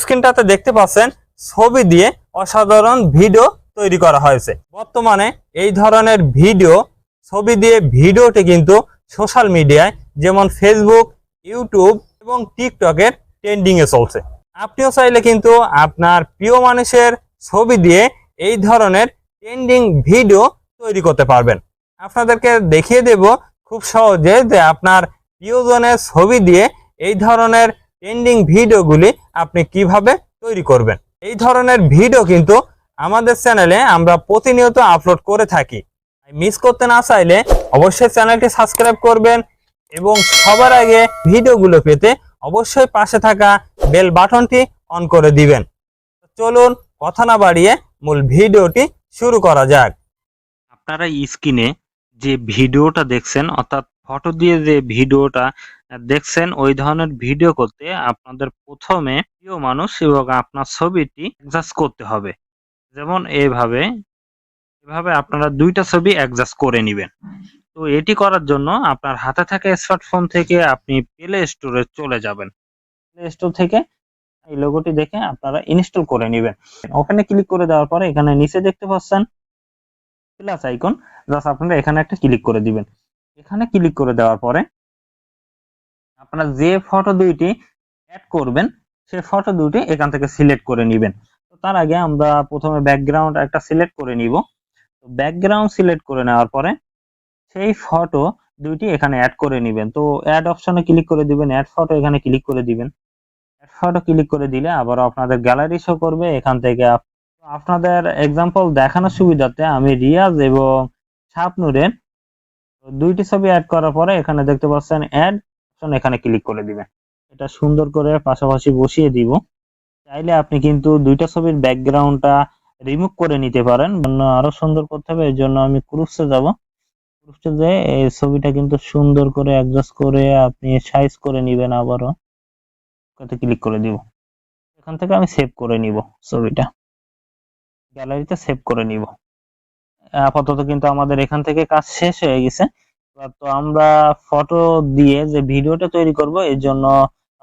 স্ক্রিনটাতে দেখতে পাচ্ছেন, ছবি দিয়ে অসাধারণ ভিডিও তৈরি করা হয়েছে। বর্তমানে এই ধরনের ভিডিও, ছবি দিয়ে ভিডিওটি কিন্তু সোশ্যাল মিডিয়ায়, যেমন ফেসবুক ইউটিউব এবং টিকটকের ট্রেন্ডিংয়ে চলছে। আপনিও চাইলে কিন্তু আপনার প্রিয় মানুষের ছবি দিয়ে এই ধরনের ট্রেন্ডিং ভিডিও তৈরি করতে পারবেন। আপনাদেরকে দেখিয়ে দেব খুব সহজে যে আপনার প্রিয়জনের ছবি দিয়ে এই ধরনের ট্রেন্ডিং ভিডিওগুলি আপনি কীভাবে তৈরি করবেন? এই ধরনের ভিডিও কিন্তু আমাদের চ্যানেলে আমরা প্রতিনিয়ত আপলোড করে থাকি। মিস করতে না চাইলে অবশ্যই চ্যানেলটি সাবস্ক্রাইব করবেন এবং সবার আগে ভিডিওগুলো পেতে অবশ্যই পাশে থাকা বেল বাটনটি অন করে দিবেন। চলুন কথা না বাড়িয়ে মূল ভিডিওটি শুরু করা যাক। আপনারা স্ক্রিনে যে ভিডিওটা দেখছেন, অর্থাৎ ফটো দিয়ে যে ভিডিওটা দেখছেন, ওই ধরনের ভিডিও করতে আপনাদের প্রথমে প্রিয় মানুষ এবং আপনার ছবিটি অ্যাডজাস্ট করতে হবে। যেমন এইভাবে এভাবে আপনারা দুইটা ছবি অ্যাডজাস্ট করে নেবেন। তো এটি করার জন্য আপনার হাতে থাকা স্মার্টফোন থেকে আপনি প্লে স্টোরে চলে যাবেন। প্লে স্টোর থেকে এই লোগোটি দেখে আপনারা ইনস্টল করে নেবেন। ওখানে ক্লিক করে দেওয়ার পরে এখানে নিচে দেখতে পাচ্ছেন প্লাস আইকন জাস্ট আপনারা এখানে একটা ক্লিক করে দিবেন। এখানে ক্লিক করে দেওয়ার পরে আপনারা যে ফটো দুইটি অ্যাড করবেন সেই ফটো দুটি এখান থেকে সিলেক্ট করে নেবেন। তো তার আগে আমরা প্রথমে ব্যাকগ্রাউন্ড একটা সিলেক্ট করে নিব। তো ব্যাকগ্রাউন্ড সিলেক্ট করে নেওয়ার পরে সেই ফটো দুইটি এখানে অ্যাড করে নেবেন। তো অ্যাড অপশনে ক্লিক করে দিবেন অ্যাড ফটো এখানে ক্লিক করে দিবেন। অ্যাড ফটো ক্লিক করে দিলে আবার আপনাদের গ্যালারি শো করবে। এখান থেকে আপনাদের এক্সাম্পল দেখানোর সুবিধাতে আমি রিয়াজ এবং শাপনুরের দুইটি ছবি অ্যাড করার পরে এখানে দেখতে পাচ্ছেন অ্যাড এখানে ক্লিক করে দিবেন। এটা সুন্দর করে পাশাপাশি বসিয়ে দিব। চাইলে আপনি কিন্তু দুইটা ছবির ব্যাকগ্রাউন্ডটা রিমুভ করে নিতে পারেন। আরও সুন্দর করতে হবে, এর জন্য আমি ক্রুপসে যাব। ক্রুপসে যে এই ছবিটা কিন্তু সুন্দর করে অ্যাডজাস্ট করে আপনি সাইজ করে নেবেন আবারও। ক্লিক করে দিব। এখান থেকে আমি সেভ করে নিব ছবিটা। গ্যালারিতে সেভ করে নিব। আপাতত কিন্তু আমাদের এখান থেকে কাজ শেষ হয়ে গেছে। তো আমরা ফটো দিয়ে যে ভিডিওটা তৈরি করব, এর জন্য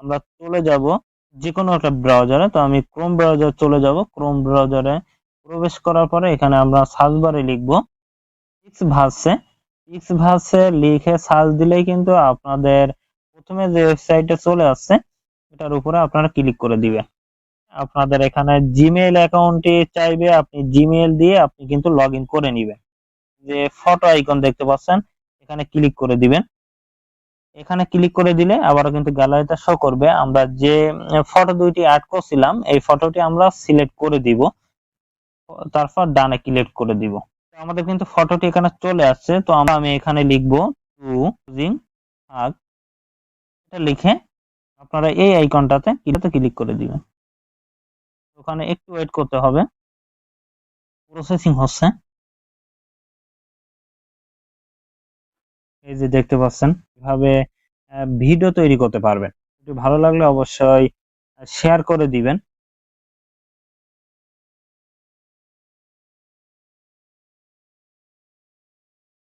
আমরা চলে যাব যে কোনো একটা ব্রাউজারে তো আমি ক্রোম ব্রাউজার চলে যাব। ক্রোম ব্রাউজারে প্রবেশ করার পরে এখানে আমরা সার্চ বারে লিখব। এক্স ভার্সে এক্স ভার্সে লিখে সার্চ দিলেই কিন্তু আপনাদের প্রথমে যে ওয়েবসাইটটা চলে আসছে, এটার উপরে আপনারা ক্লিক করে দিবেন আপনাদের এখানে জিমেইল অ্যাকাউন্টটি চাইবে, আপনি জিমেইল দিয়ে আপনি কিন্তু লগ করে নেবেন। যে ফটো আইকন দেখতে পাচ্ছেন এখানে ক্লিক করে দিবেন। এখানে ক্লিক করে দিলে আবারও কিন্তু গ্যালারিতে শো করবে। আমরা যে ফটো দুইটি অ্যাড করছিলাম, এই ফটোটি আমরা সিলেক্ট করে দিব। তারপর ডানে ক্লিক করে দিব। আমাদের কিন্তু ফটোটি এখানে চলে আসছে। তো আমরা, আমি এখানে লিখব টু ইউজিং হাগ এটা লিখে আপনারা এই আইকনটাতে ক্লিক করে দিবেন। ওখানে একটু ওয়েট করতে হবে। প্রসেসিং হচ্ছে। এই যে দেখতে পাচ্ছেন, কীভাবে ভিডিও তৈরি করতে পারবেন। ভালো লাগলে অবশ্যই শেয়ার করে দিবেন।